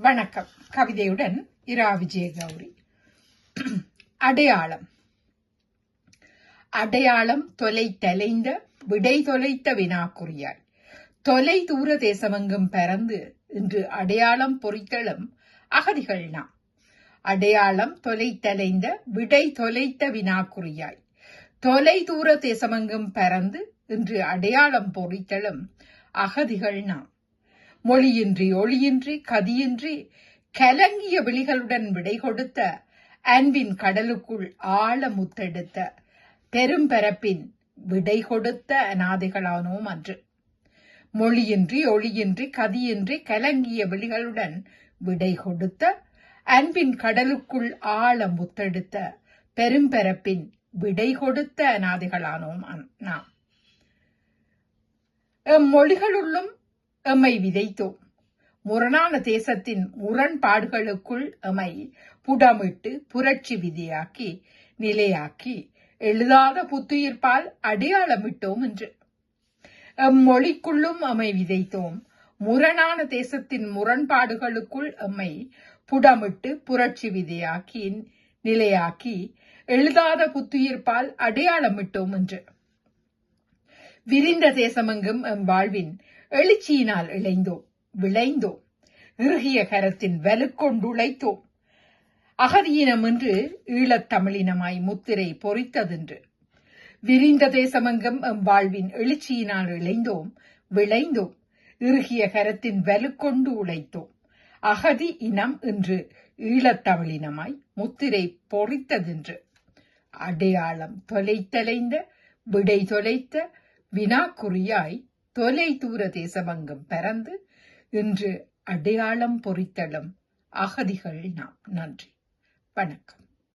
வணக்கம். கவிதையுடன் இரா விஜயகௌரி. அடையாளம். அடையாளம் தொலை தலைந்த விடை தொலைத்த வினாக்குறியாய். தொலை தூர தேசமெங்கும் பறந்து இன்று அடையாளம் பொறித்தளும் அகதிகள் நாம். அடையாளம் தொலை தலைந்த விடை தொலைத்த வினாக்குறியாய். தொலை தூர தேசமெங்கும் பறந்து இன்று அடையாளம் பொறித்தளும் அகதிகள் நாம். மொழியின்றி ஒளியின்றி கதியின்றி கலங்கிய விழிகளுடன் விடை கொடுத்த அன்பின் கடலுக்குள் ஆழ முத்தெடுத்த பெரும்பரப்பின் விடை கொடுத்த அநாதைகளானோம் அன்று. மொழியின்றி ஒளியின்றி கதியின்றி கலங்கிய விழிகளுடன் விடை கொடுத்த அன்பின் கடலுக்குள் ஆழ முத்தெடுத்த பெரும்பரப்பின் விடை கொடுத்த அநாதைகளானோம் நாம். எம் மொழிகளுள்ளும் எம்மை விதைத்தோம் முரணான தேசத்தின் முரண்பாடுகளுக்குள் எம்மை புடமிட்டு புரட்சி விதியாக்கி நிலையாக்கி எழுதாத புத்துயிர்ப்பால் அடையாளமிட்டோம் என்று. எம்மொழிக்குள்ளும் எம்மை விதைத்தோம். முரணான தேசத்தின் முரண்பாடுகளுக்குள் எம்மை புடமிட்டு புரட்சி விதியாக்கி நிலையாக்கி எழுதாத புத்துயிர்ப்பால் அடையாளமிட்டோம் என்று. விரிந்த தேசமெங்கும் எம் வாழ்வின் எழுச்சியினால் இழைந்தோம் விளைந்தோம் இறுகிய கரத்தின் வலுக்கொண்டுழைத்தோம். அகதியினம் என்று ஈழத்தமிழினமாய் முத்திரை பொறித்ததென்று. விரிந்த தேசமங்கம் எம் வாழ்வின் எழுச்சியினால் இழைந்தோம் விளைந்தோம் இறுகிய கரத்தின் வலுக்கொண்டு உழைத்தோம். அகதி இனம் என்று ஈழத்தமிழினமாய் முத்திரை பொறித்ததென்று. அடையாளம் தொலைத்தலைந்த விடை தொலைத்த வினாக்குறியாய் தொலை தூர தேசமங்கும் பறந்து இன்று அடையாளம் பொறித்தலும் அகதிகள் நாம் நன்றி. வணக்கம்.